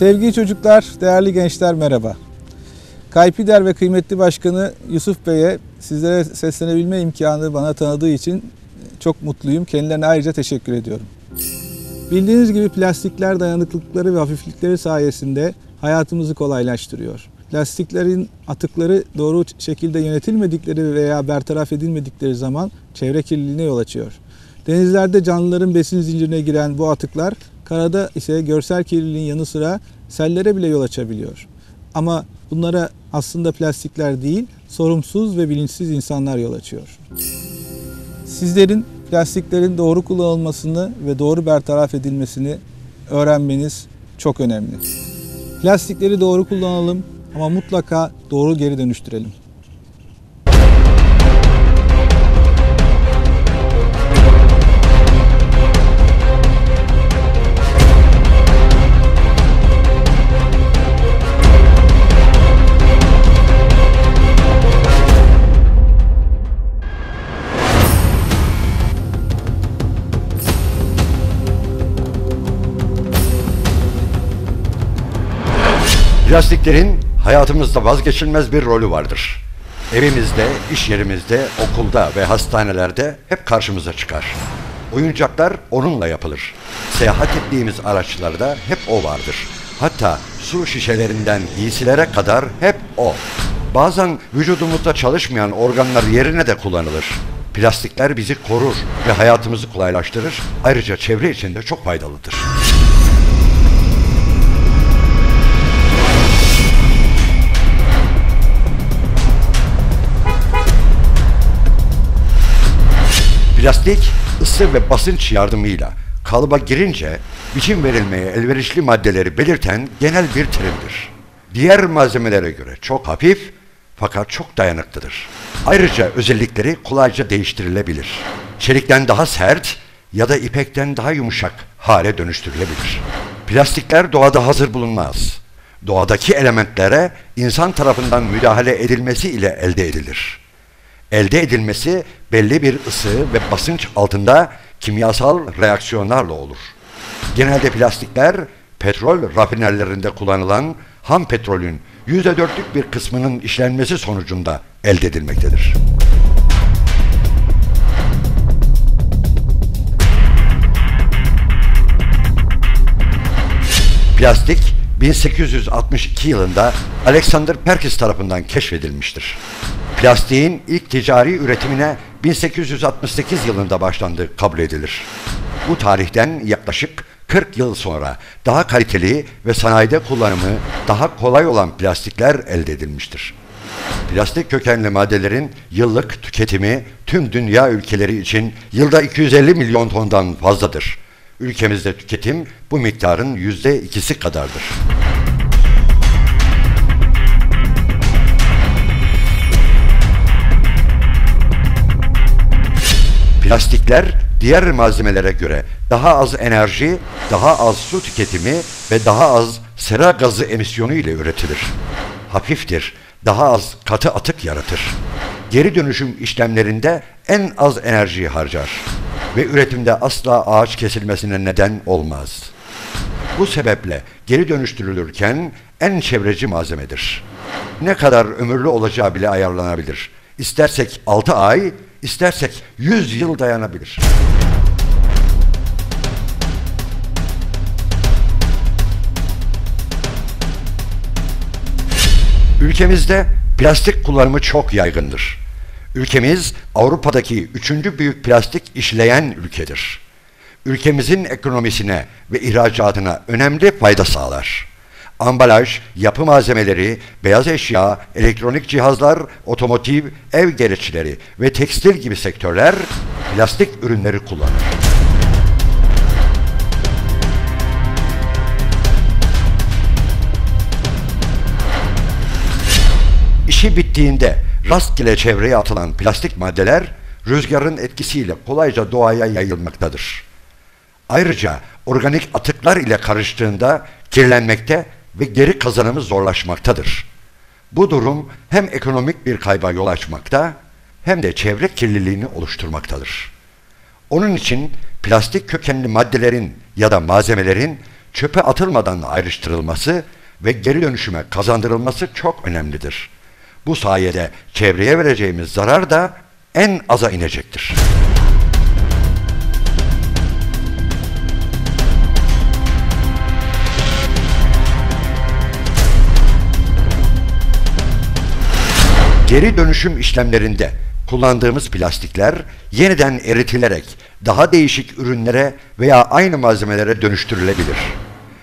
Sevgili çocuklar, değerli gençler merhaba. Kaypider ve kıymetli başkanı Yusuf Bey'e sizlere seslenebilme imkanı bana tanıdığı için çok mutluyum. Kendilerine ayrıca teşekkür ediyorum. Bildiğiniz gibi plastikler dayanıklılıkları ve hafiflikleri sayesinde hayatımızı kolaylaştırıyor. Plastiklerin atıkları doğru şekilde yönetilmedikleri veya bertaraf edilmedikleri zaman çevre kirliliğine yol açıyor. Denizlerde canlıların besin zincirine giren bu atıklar karada ise görsel kirliliğin yanı sıra sellere bile yol açabiliyor. Ama bunlara aslında plastikler değil, sorumsuz ve bilinçsiz insanlar yol açıyor. Sizlerin plastiklerin doğru kullanılmasını ve doğru bertaraf edilmesini öğrenmeniz çok önemli. Plastikleri doğru kullanalım ama mutlaka doğru geri dönüştürelim. Plastiklerin hayatımızda vazgeçilmez bir rolü vardır. Evimizde, iş yerimizde, okulda ve hastanelerde hep karşımıza çıkar. Oyuncaklar onunla yapılır. Seyahat ettiğimiz araçlarda hep o vardır. Hatta su şişelerinden giysilere kadar hep o. Bazen vücudumuzda çalışmayan organlar yerine de kullanılır. Plastikler bizi korur ve hayatımızı kolaylaştırır. Ayrıca çevre için de çok faydalıdır. Plastik ısı ve basınç yardımıyla kalıba girince biçim verilmeye elverişli maddeleri belirten genel bir terimdir. Diğer malzemelere göre çok hafif fakat çok dayanıklıdır. Ayrıca özellikleri kolayca değiştirilebilir. Çelikten daha sert ya da ipekten daha yumuşak hale dönüştürülebilir. Plastikler doğada hazır bulunmaz. Doğadaki elementlere insan tarafından müdahale edilmesi ile elde edilir elde edilmesi belli bir ısı ve basınç altında kimyasal reaksiyonlarla olur. Genelde plastikler petrol rafinerlerinde kullanılan ham petrolün %4'lük bir kısmının işlenmesi sonucunda elde edilmektedir. Plastik 1862 yılında Alexander Perkins tarafından keşfedilmiştir. Plastiğin ilk ticari üretimine 1868 yılında başlandığı kabul edilir. Bu tarihten yaklaşık 40 yıl sonra daha kaliteli ve sanayide kullanımı daha kolay olan plastikler elde edilmiştir. Plastik kökenli maddelerin yıllık tüketimi tüm dünya ülkeleri için yılda 250 milyon tondan fazladır. Ülkemizde tüketim bu miktarın yüzde ikisi kadardır. Plastikler diğer malzemelere göre daha az enerji, daha az su tüketimi ve daha az sera gazı emisyonu ile üretilir. Hafiftir, daha az katı atık yaratır. Geri dönüşüm işlemlerinde en az enerjiyi harcar ve üretimde asla ağaç kesilmesine neden olmaz. Bu sebeple geri dönüştürülürken en çevreci malzemedir. Ne kadar ömürlü olacağı bile ayarlanabilir. İstersek 6 ay, istersek 100 yıl dayanabilir. Ülkemizde plastik kullanımı çok yaygındır. Ülkemiz Avrupa'daki üçüncü büyük plastik işleyen ülkedir. Ülkemizin ekonomisine ve ihracatına önemli fayda sağlar. Ambalaj, yapı malzemeleri, beyaz eşya, elektronik cihazlar, otomotiv, ev gereçleri ve tekstil gibi sektörler plastik ürünleri kullanır. İşi bittiğinde rastgele çevreye atılan plastik maddeler rüzgarın etkisiyle kolayca doğaya yayılmaktadır. Ayrıca organik atıklar ile karıştığında kirlenmekte ve geri kazanımı zorlaşmaktadır. Bu durum hem ekonomik bir kayba yol açmakta hem de çevre kirliliğini oluşturmaktadır. Onun için plastik kökenli maddelerin ya da malzemelerin çöpe atılmadan ayrıştırılması ve geri dönüşüme kazandırılması çok önemlidir. Bu sayede çevreye vereceğimiz zarar da en aza inecektir. Geri dönüşüm işlemlerinde kullandığımız plastikler yeniden eritilerek daha değişik ürünlere veya aynı malzemelere dönüştürülebilir.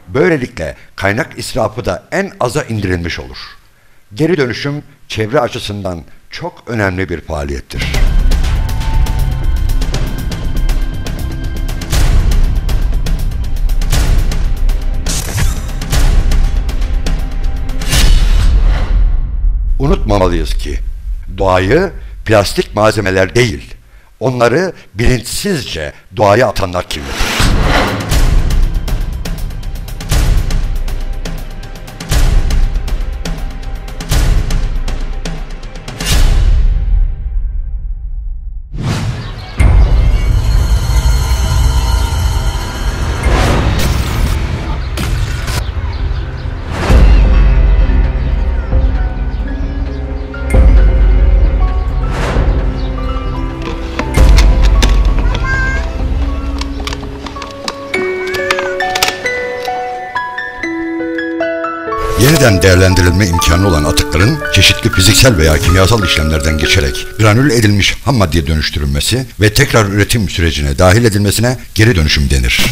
Böylelikle kaynak israfı da en aza indirilmiş olur. Geri dönüşüm çevre açısından çok önemli bir faaliyettir. Unutmamalıyız ki doğayı plastik malzemeler değil, onları bilinçsizce doğaya atanlar kirletir. Yeniden değerlendirilme imkanı olan atıkların çeşitli fiziksel veya kimyasal işlemlerden geçerek granül edilmiş ham maddeye dönüştürülmesi ve tekrar üretim sürecine dahil edilmesine geri dönüşüm denir.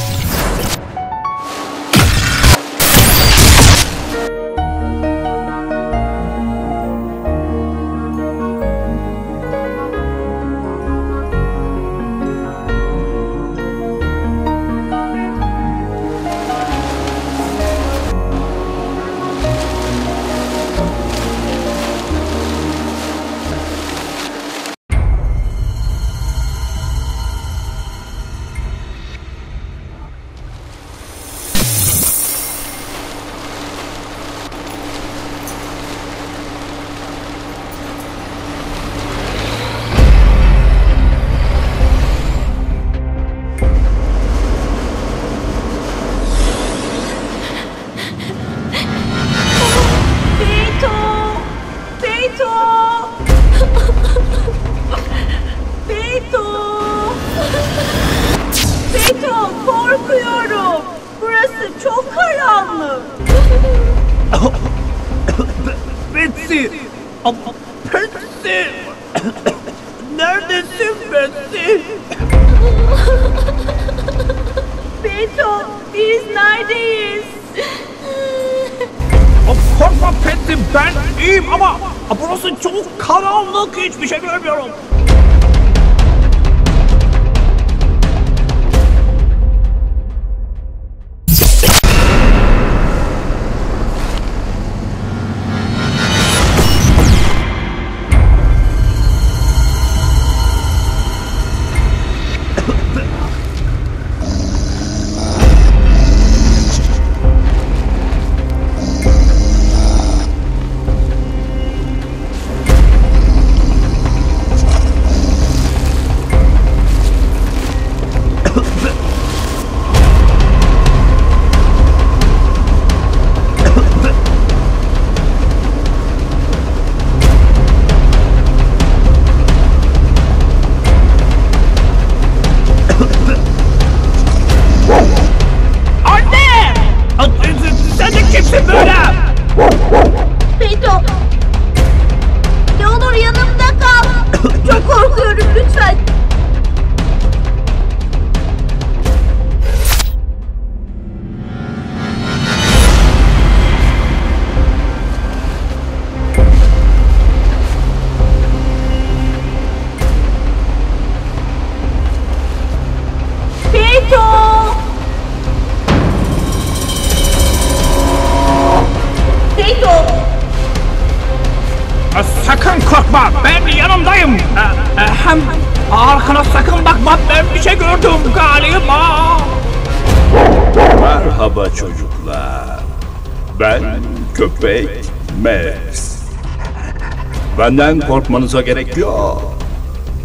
Benden korkmanıza gerek yok.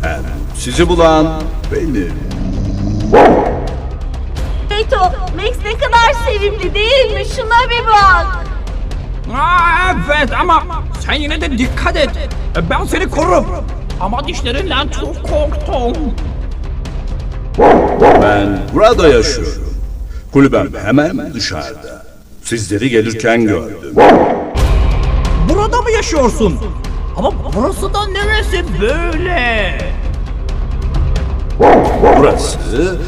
Hem sizi bulan benim. Beto! Max ne kadar sevimli değil mi? Şuna bir bak. Aa, evet ama sen yine de dikkat et. Ben seni korurum. Ama dişlerinden çok korktum. Ben burada yaşıyorum. Kulübem hemen dışarıda. Sizleri gelirken gördüm. Burada mı yaşıyorsun? Ama burası da neresi böyle? Burası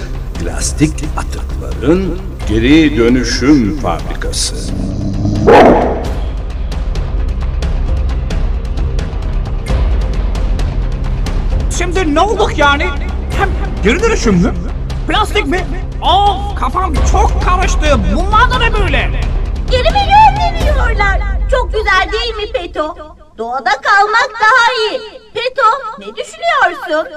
plastik atıkların geri dönüşüm fabrikası. Şimdi ne olduk yani? Hem geri dönüşüm mü? Plastik mi? Of kafam çok karıştı. Bunlar da ne böyle? Geri mi gönderiyorlar? Çok güzel değil mi Peto? Doğada kalmak daha iyi. Peto, ne düşünüyorsun?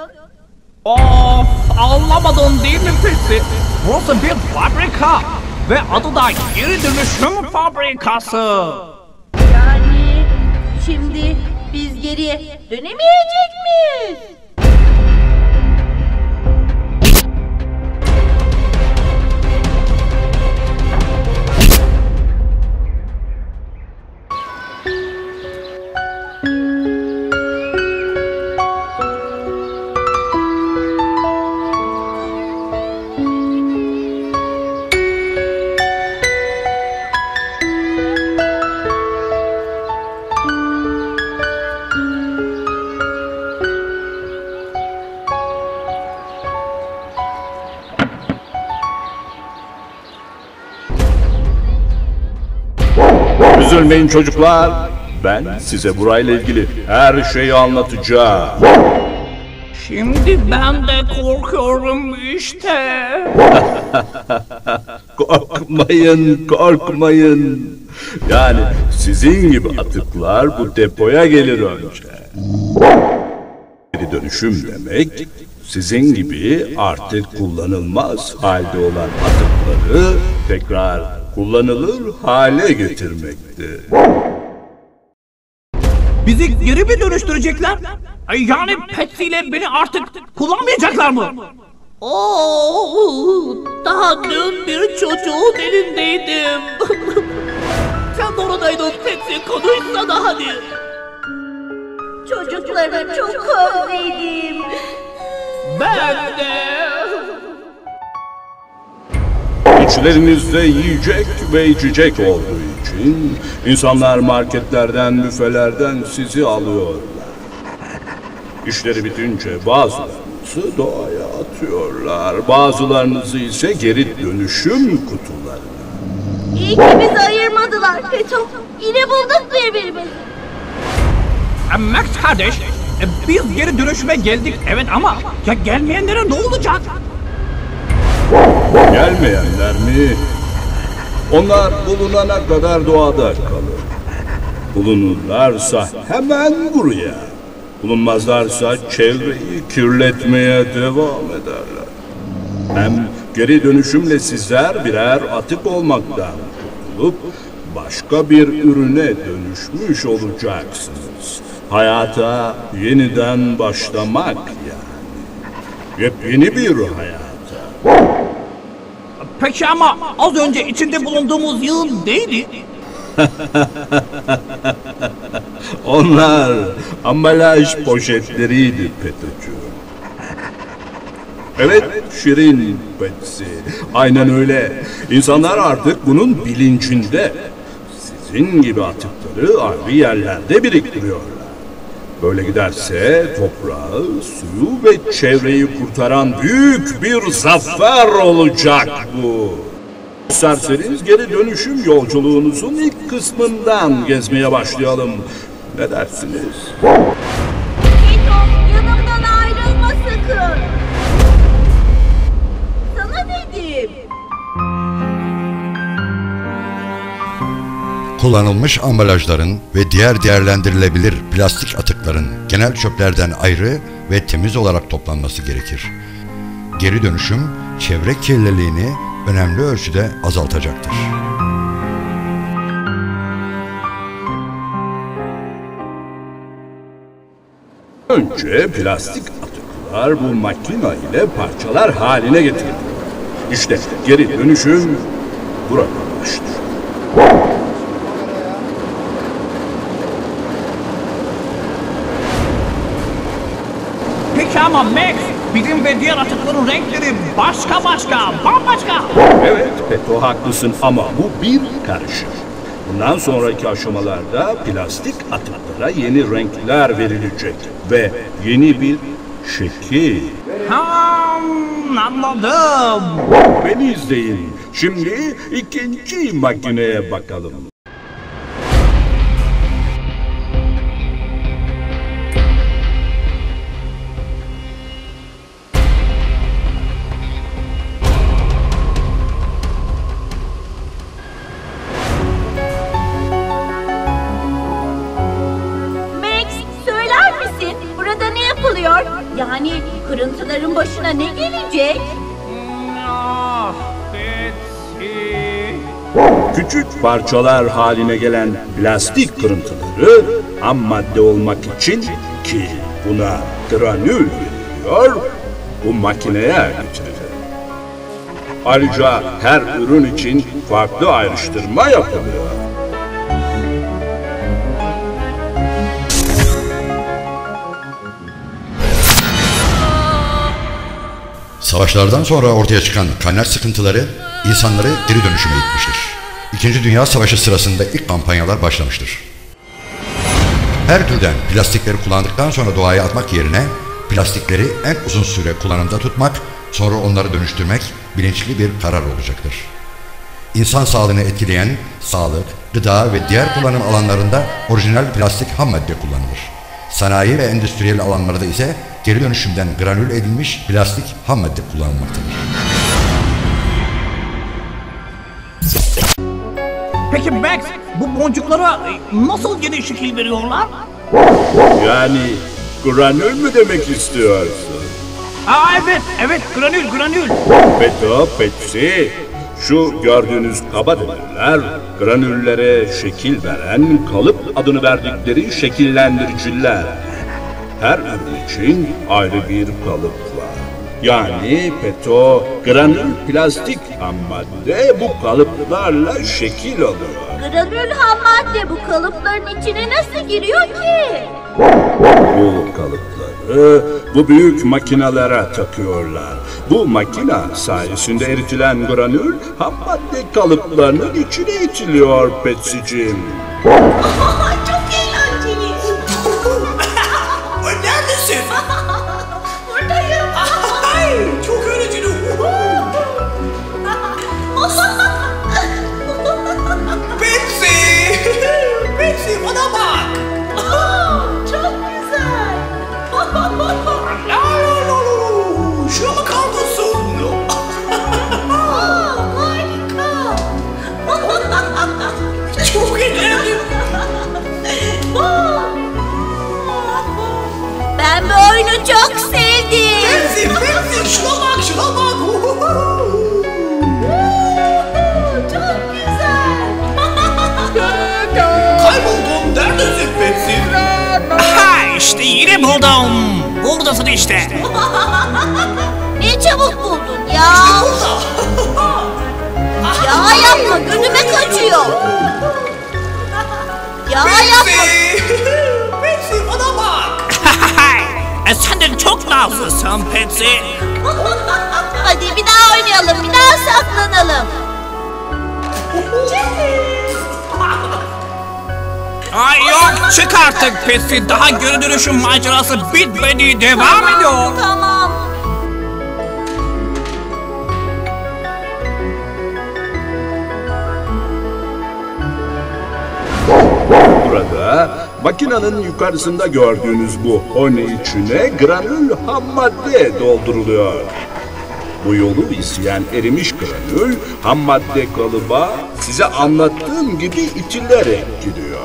Of anlamadın değil mi peki? Burası bir fabrika. Ve adı da geri dönüşüm fabrikası. Yani şimdi biz geriye dönemeyecek miyiz? Üzülmeyin çocuklar. Ben size burayla ilgili her şeyi anlatacağım. Şimdi ben de korkuyorum işte. Korkmayın, korkmayın. Yani sizin gibi atıklar bu depoya gelir önce. Geri dönüşüm demek, sizin gibi artık kullanılmaz halde olan atıkları tekrar kullanılır hale getirmektir. Bizi geri mi dönüştürecekler? Ay, Yani Patsy ile beni artık kullanmayacaklar mı? Oo, daha dün bir çocuğun elindeydim. Sen de oradaydın Patsy konuşsana hadi. Çocukları çok özledim. Ben de. İçlerinizde yiyecek ve içecek olduğu için insanlar marketlerden, büfelerden sizi alıyorlar. İşleri bitince bazılarınızı doğaya atıyorlar, bazılarınızı ise geri dönüşüm kutularına. İyi ki bizi ayırmadılar Peto. Yine bulduk birbirimizi. Max kardeş, e, biz geri dönüşüme geldik evet ama ya gelmeyenlere ne olacak? Gelmeyenler mi? Onlar bulunana kadar doğada kalır. Bulunurlarsa hemen buraya. Bulunmazlarsa çevreyi kirletmeye devam ederler. Hem geri dönüşümle sizler birer atık olmaktan kurtulup başka bir ürüne dönüşmüş olacaksınız. Hayata yeniden başlamak yani. Yepyeni bir hayata. Peki ama az önce içinde bulunduğumuz yıl neydi? Onlar ambalaj poşetleriydi Petocuğum. Evet Şirin Betsy. Aynen öyle. İnsanlar artık bunun bilincinde. Sizin gibi atıkları ayrı yerlerde biriktiriyorlar. Böyle giderse toprağı, suyu ve çevreyi kurtaran büyük bir zafer olacak bu. İsterseniz geri dönüşüm yolculuğunuzun ilk kısmından gezmeye başlayalım. Ne dersiniz? Kullanılmış ambalajların ve diğer değerlendirilebilir plastik atıkların genel çöplerden ayrı ve temiz olarak toplanması gerekir. Geri dönüşüm çevre kirliliğini önemli ölçüde azaltacaktır. Önce plastik atıklar bu makina ile parçalar haline getiriliyor. İşte geri dönüşüm burada başlıyor. Peki ama Max, bizim ve diğer atıkların renkleri başka başka, bambaşka. Evet Peto haklısın ama bu bir karışım. Bundan sonraki aşamalarda plastik atıklara yeni renkler verilecek ve yeni bir şekil. Hmm, anladım. Beni izleyin. Şimdi ikinci makineye bakalım. Yani kırıntıların başına ne gelecek? Ah, Betsy. Küçük parçalar haline gelen plastik kırıntıları ham madde olmak için ki buna granül deniliyor, bu makineye getirilir. Ayrıca her ürün için farklı ayrıştırma yapılıyor. Savaşlardan sonra ortaya çıkan kaynak sıkıntıları insanları geri dönüşüme itmiştir. İkinci Dünya Savaşı sırasında ilk kampanyalar başlamıştır. Her türden plastikleri kullandıktan sonra doğaya atmak yerine plastikleri en uzun süre kullanımda tutmak, sonra onları dönüştürmek bilinçli bir karar olacaktır. İnsan sağlığını etkileyen sağlık, gıda ve diğer kullanım alanlarında orijinal plastik ham madde kullanılır. Sanayi ve endüstriyel alanlarda ise geri dönüşümden granül edilmiş plastik ham madde kullanılmaktadır. Peki Max, bu boncuklara nasıl yeni şekil veriyorlar? Yani granül mü demek istiyorsun? Aa evet, evet granül granül. Peto, Pepsi, şu gördüğünüz kaba demirler granüllere şekil veren kalıp adını verdikleri şekillendiriciler. Her ürün için ayrı bir kalıp var. Yani peto, granül plastik ham madde bu kalıplarla şekil alıyor. Granül ham madde bu kalıpların içine nasıl giriyor ki? Bu kalıpları bu büyük makinalara takıyorlar. Bu makina sayesinde eritilen granül ham madde kalıplarının içine itiliyor Petsicim. buldum. Buradasın işte. Ne çabuk buldun ya. Ya yapma gözüme kaçıyor. Ya yapma. Betsy bana bak. e, sen de çok nazlısın Patsy. Hadi bir daha oynayalım, bir daha saklanalım. Ay yok çık artık Patsy. Daha geri dönüşüm macerası bitmedi. Devam ediyor. Tamam. Burada makinenin yukarısında gördüğünüz bu hone içine granül ham madde dolduruluyor. Bu yolu izleyen erimiş granül ham madde kalıba size anlattığım gibi itilerek gidiyor.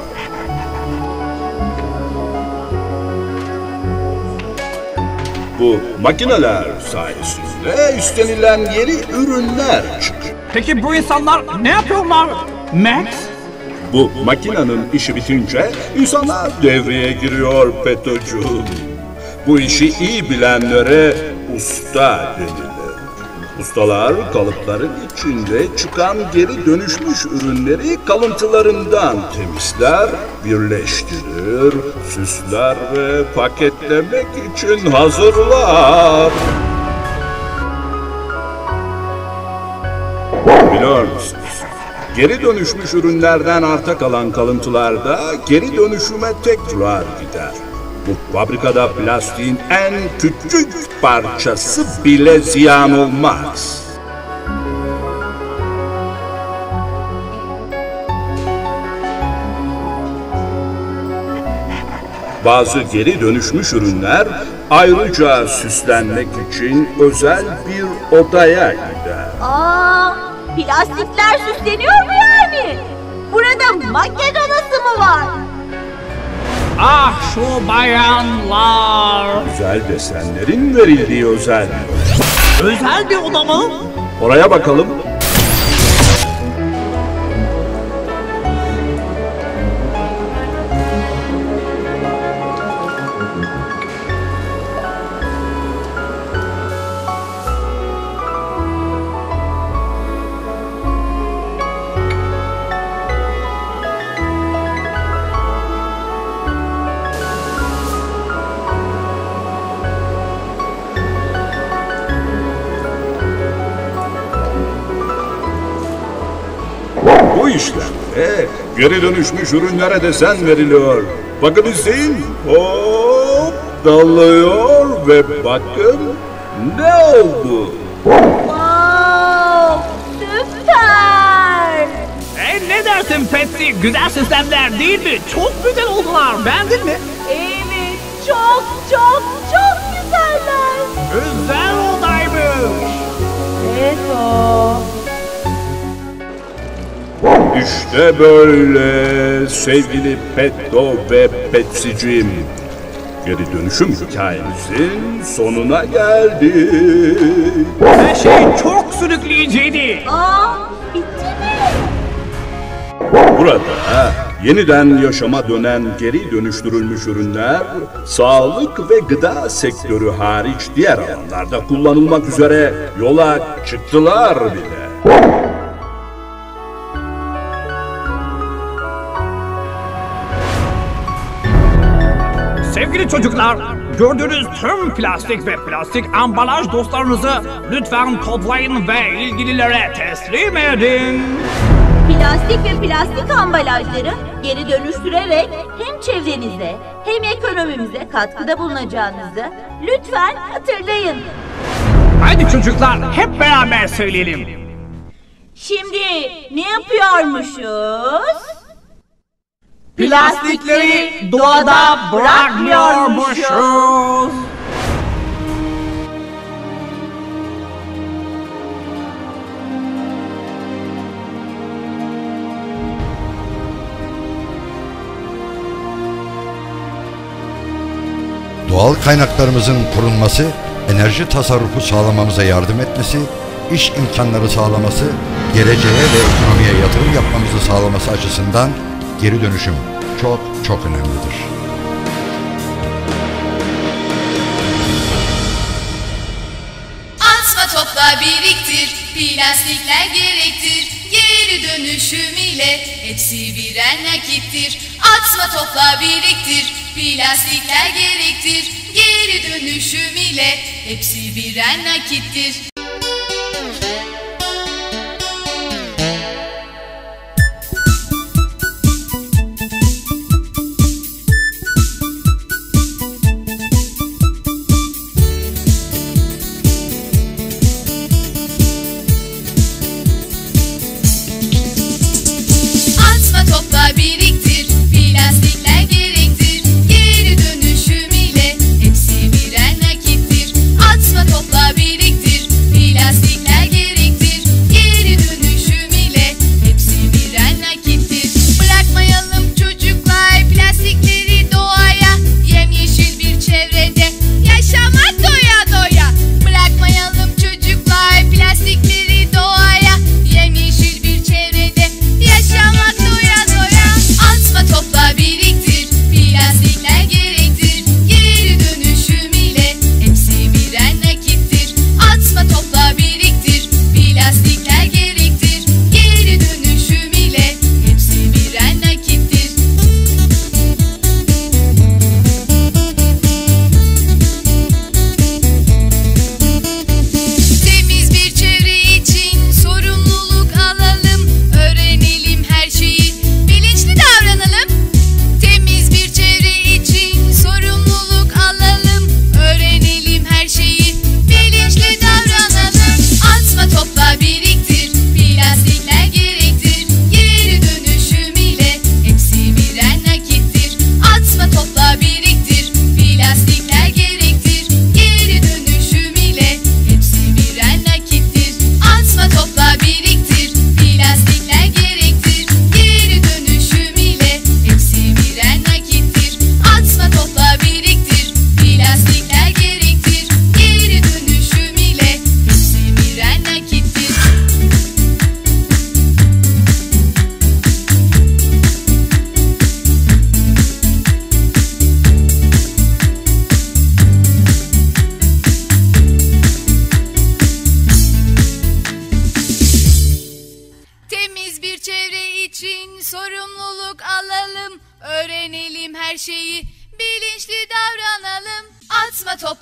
Bu makineler sayesinde istenilen yeni ürünler çıkıyor. Peki bu insanlar ne yapıyorlar? Max? Bu makinenin işi bitince insanlar devreye giriyor Petocuğum. Bu işi iyi bilenlere usta denilir. Ustalar kalıpların içinde çıkan geri dönüşmüş ürünleri kalıntılarından temizler, birleştirir, süsler ve paketlemek için hazırlar. Biliyor musunuz? Geri dönüşmüş ürünlerden arta kalan kalıntılar da geri dönüşüme tekrar gider. Bu fabrikada plastiğin en küçük parçası bile ziyan olmaz. Bazı geri dönüşmüş ürünler ayrıca süslenmek için özel bir odaya gider. Aa, plastikler süsleniyor mu yani? Burada makyaj odası mı var? Ah şu bayanlar. Güzel desenlerin verildiği özel. Özel bir oda mı? Oraya bakalım. Bu işlemde geri dönüşmüş ürünlere desen veriliyor. Bakın izleyin. Hop dalıyor ve bakın ne oldu? Wow, süper. E ne dersin Patsy? Güzel sistemler değil mi? Çok güzel oldular. Beğendin mi? Evet, çok çok çok güzeller. Özel odaymış. Peto. İşte böyle sevgili Petto ve Petsicim. Geri dönüşüm hikayemizin sonuna geldik. Her şey çok sürükleyiciydi. Aa, bitti mi? Burada yeniden yaşama dönen geri dönüştürülmüş ürünler sağlık ve gıda sektörü hariç diğer alanlarda kullanılmak üzere yola çıktılar bile. Çocuklar, gördüğünüz tüm plastik ve plastik ambalaj dostlarınızı lütfen toplayın ve ilgililere teslim edin. Plastik ve plastik ambalajları geri dönüştürerek hem çevrenize hem ekonomimize katkıda bulunacağınızı lütfen hatırlayın. Haydi çocuklar hep beraber söyleyelim. Şimdi ne yapıyormuşuz? Plastikleri doğada bırakmıyormuşuz. Doğal kaynaklarımızın korunması, enerji tasarrufu sağlamamıza yardım etmesi, iş imkanları sağlaması, geleceğe ve ekonomiye yatırım yapmamızı sağlaması açısından geri dönüşüm çok çok önemlidir. Atma topla biriktir, plastikler gerektir. Geri dönüşüm ile hepsi birer nakittir. Atma topla biriktir, plastikler gerektir. Geri dönüşüm ile hepsi birer nakittir.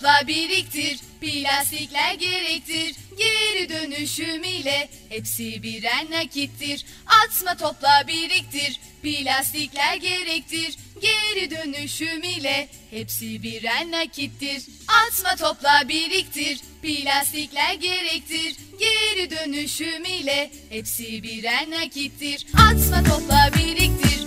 Topla biriktir, plastikler gerektir. Geri dönüşüm ile hepsi birer nakittir. Atma topla biriktir, plastikler gerektir. Geri dönüşüm ile hepsi birer nakittir. Atma topla biriktir, plastikler gerektir. Geri dönüşüm ile hepsi birer nakittir. Atma topla biriktir.